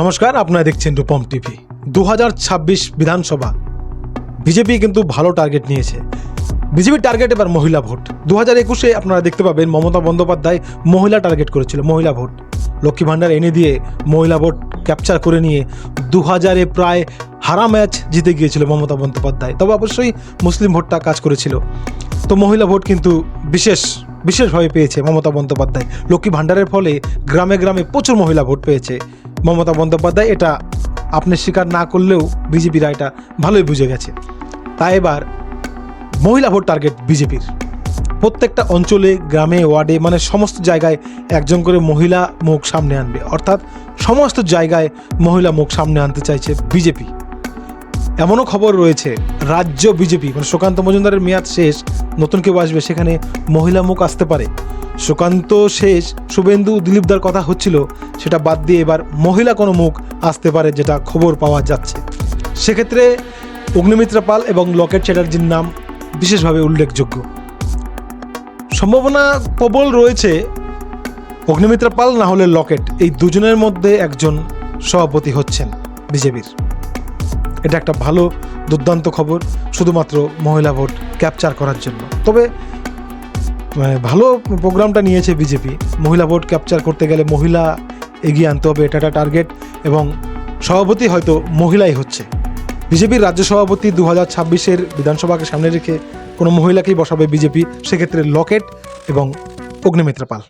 নমস্কার, আপনারা দেখছেন রূপম টিভি। দু হাজার ছাব্বিশ বিধানসভা। বিজেপি কিন্তু ভালো টার্গেট নিয়েছে। বিজেপির টার্গেট এবার মহিলা ভোট। দু হাজার একুশে আপনারা দেখতে পাবেন মমতা বন্দ্যোপাধ্যায় মহিলা টার্গেট করেছিল, মহিলা ভোট। লক্ষ্মী ভাণ্ডার এনে দিয়ে মহিলা ভোট ক্যাপচার করে নিয়ে দু হাজারে প্রায় হারা ম্যাচ জিতে গিয়েছিল মমতা বন্দ্যোপাধ্যায়। তবে অবশ্যই মুসলিম ভোটটা কাজ করেছিল। তো মহিলা ভোট কিন্তু বিশেষ, বিশেষভাবে পেয়েছে মমতা বন্দ্যোপাধ্যায়। লক্ষ্মী ভাণ্ডারের ফলে গ্রামে গ্রামে প্রচুর মহিলা ভোট পেয়েছে। মমতা বন্দ্যোপাধ্যায়, এটা আপনি স্বীকার না করলেও বিজেপিরা এটা ভালোই বুঝে গেছে। তাই এবার মহিলা ভোট টার্গেট বিজেপির। প্রত্যেকটা অঞ্চলে, গ্রামে, ওয়ার্ডে মানে সমস্ত জায়গায় একজন করে মহিলা মুখ সামনে আনবে। অর্থাৎ সমস্ত জায়গায় মহিলা মুখ সামনে আনতে চাইছে বিজেপি। এমনও খবর রয়েছে, রাজ্য বিজেপি মানে সুকান্ত মজুমদারের মেয়াদ শেষ, নতুন কেউ আসবে সেখানে মহিলা মুখ আসতে পারে। সুকান্ত শেষ, শুভেন্দু, দিলীপদার কথা হচ্ছিল, সেটা বাদ দিয়ে এবার মহিলা কোনো মুখ আসতে পারে যেটা খবর পাওয়া যাচ্ছে। সেক্ষেত্রে অগ্নিমিত্রা পাল এবং লকেট চ্যাটার্জির নাম বিশেষভাবে উল্লেখযোগ্য। সম্ভাবনা প্রবল রয়েছে, অগ্নিমিত্রা পাল না হলে লকেট, এই দুজনের মধ্যে একজন সভাপতি হচ্ছেন বিজেপির। এটা একটা ভালো, দুর্দান্ত খবর শুধুমাত্র মহিলা ভোট ক্যাপচার করার জন্য। তবে মানে ভালো প্রোগ্রামটা নিয়েছে বিজেপি মহিলা ভোট ক্যাপচার করতে গেলে মহিলা এগিয়ে আনতে হবে, এটা একটা টার্গেট এবং সভাপতি হয়তো মহিলাই হচ্ছে। বিজেপির রাজ্য সভাপতি দু হাজার ছাব্বিশের বিধানসভাকে সামনে রেখে কোনো মহিলাকেই বসাবে বিজেপি সেক্ষেত্রে লকেট এবং অগ্নিমিত্রা পাল।